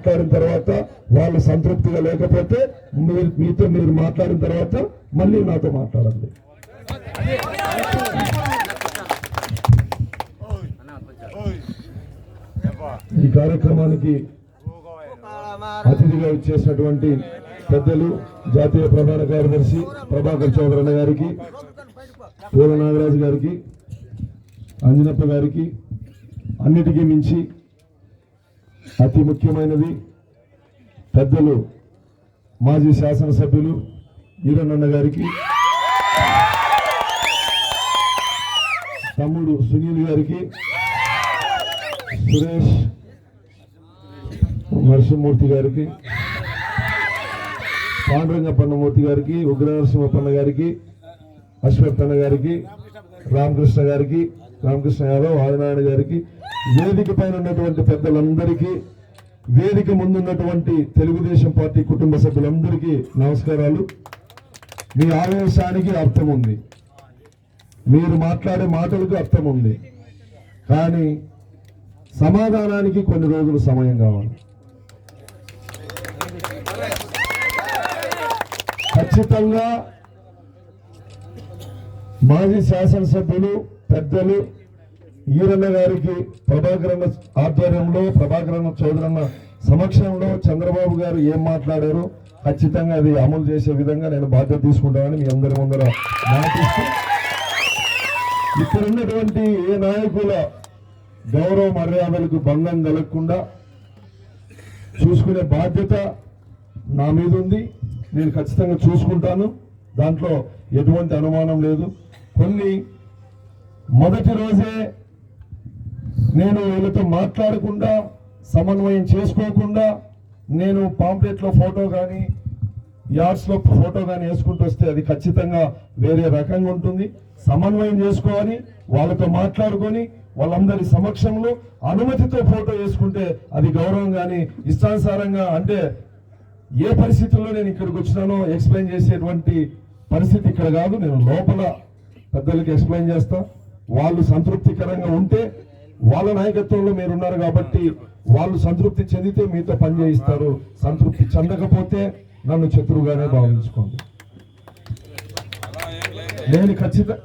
మాట్లాడిన తర్వాత వాళ్ళు సంతృప్తిగా లేకపోతే మీరు మీతో మీరు మాట్లాడిన తర్వాత మళ్ళీ నాతో మాట్లాడండి. ఈ కార్యక్రమానికి అతిథిగా ఇచ్చేసినటువంటి పెద్దలు జాతీయ ప్రధాన కార్యదర్శి ప్రభాకర్ చౌదరన్న గారికి పూల నాగరాజు గారికి అంజనప్ప గారికి అన్నిటికీ మించి అతి ముఖ్యమైనది. పెద్దలు మాజీ శాసనసభ్యులు ఈరన్నన్న గారికి తమ్ముడు సునీల్ గారికి సురేష్ నరసింహమూర్తి గారికి పాండురంగ పన్నమూర్తి గారికి ఉగ్ర నరసింహపన్న గారికి అశ్వత్థన్న గారికి రామకృష్ణ గారికి రామకృష్ణ యాదవ్ ఆదినారాయణ గారికి వేదిక పైన ఉన్నటువంటి పెద్దలందరికీ వేదిక ముందున్నటువంటి తెలుగుదేశం పార్టీ కుటుంబ సభ్యులందరికీ నమస్కారాలు. మీ ఆవేశానికి అర్థం ఉంది. మీరు మాట్లాడే మాటలకు అర్థం ఉంది. కానీ సమాధానానికి కొన్ని రోజులు సమయం కావాలి. ఖచ్చితంగా మాజీ శాసనసభ్యులు పెద్దలు ఈరన్న గారికి ప్రభాకరన్న ఆధ్వర్యంలో ప్రభాకరన్న చౌదరన్న సమక్షంలో చంద్రబాబు గారు ఏం మాట్లాడారో ఖచ్చితంగా అది అమలు చేసే విధంగా నేను బాధ్యత తీసుకుంటానని మీ అందరి ముందర మాటిస్తూ ఇక్కడ ఉన్నటువంటి ఏ నాయకుల గౌరవ మర్యాదలకు భంగం కలగకుండా చూసుకునే బాధ్యత నా మీద ఉంది. నేను ఖచ్చితంగా చూసుకుంటాను. దాంట్లో ఎటువంటి అనుమానం లేదు. కొన్ని మొదటి రోజే నేను వీళ్ళతో మాట్లాడకుండా సమన్వయం చేసుకోకుండా నేను పాంప్లెట్లో ఫోటో కానీ యార్డ్స్లో ఫోటో కానీ వేసుకుంటూ వస్తే అది ఖచ్చితంగా వేరే రకంగా ఉంటుంది. సమన్వయం చేసుకోవాలి వాళ్ళతో మాట్లాడుకొని వాళ్ళందరి సమక్షంలో అనుమతితో ఫోటో వేసుకుంటే అది గౌరవం కానీ ఇష్టానుసారంగా అంటే ఏ పరిస్థితుల్లో నేను ఇక్కడికి వచ్చినానో ఎక్స్ప్లెయిన్ చేసేటువంటి పరిస్థితి ఇక్కడ కాదు. నేను లోపల పెద్దలకి ఎక్స్ప్లెయిన్ చేస్తా. వాళ్ళు సంతృప్తికరంగా ఉంటే వాళ్ళ నాయకత్వంలో మీరు ఉన్నారు కాబట్టి వాళ్ళు సంతృప్తి చెందితే మీతో పని చేయిస్తారు. సంతృప్తి చెందకపోతే నన్ను శత్రువుగానే భావించుకోండి. నేను ఖచ్చితంగా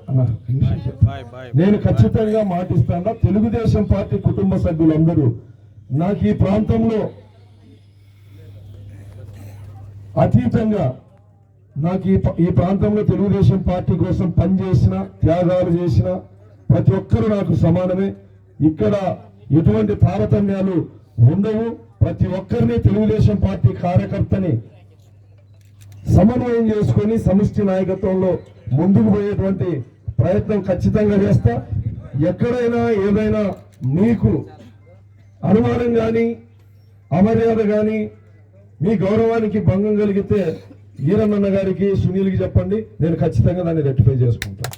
నేను ఖచ్చితంగా మాటిస్తాను. తెలుగుదేశం పార్టీ కుటుంబ సభ్యులందరూ నాకు ఈ ప్రాంతంలో అతీతంగా నాకు ఈ ప- ఈ ప్రాంతంలో తెలుగుదేశం పార్టీ కోసం పనిచేసిన త్యాగాలు చేసిన ప్రతి ఒక్కరూ నాకు సమానమే. ఇక్కడ ఎటువంటి తారతమ్యాలు ఉండవు. ప్రతి ఒక్కరిని తెలుగుదేశం పార్టీ కార్యకర్తని సమన్వయం చేసుకొని సమిష్టి నాయకత్వంలో ముందుకు పోయేటువంటి ప్రయత్నం ఖచ్చితంగా చేస్తా. ఎక్కడైనా ఏదైనా మీకు అనుమానం కానీ అమర్యాద కానీ మీ గౌరవానికి భంగం కలిగితే ఈరన్నన్న గారికి సునీల్కి చెప్పండి. నేను ఖచ్చితంగా దాన్ని రెక్టిఫై చేసుకుంటాను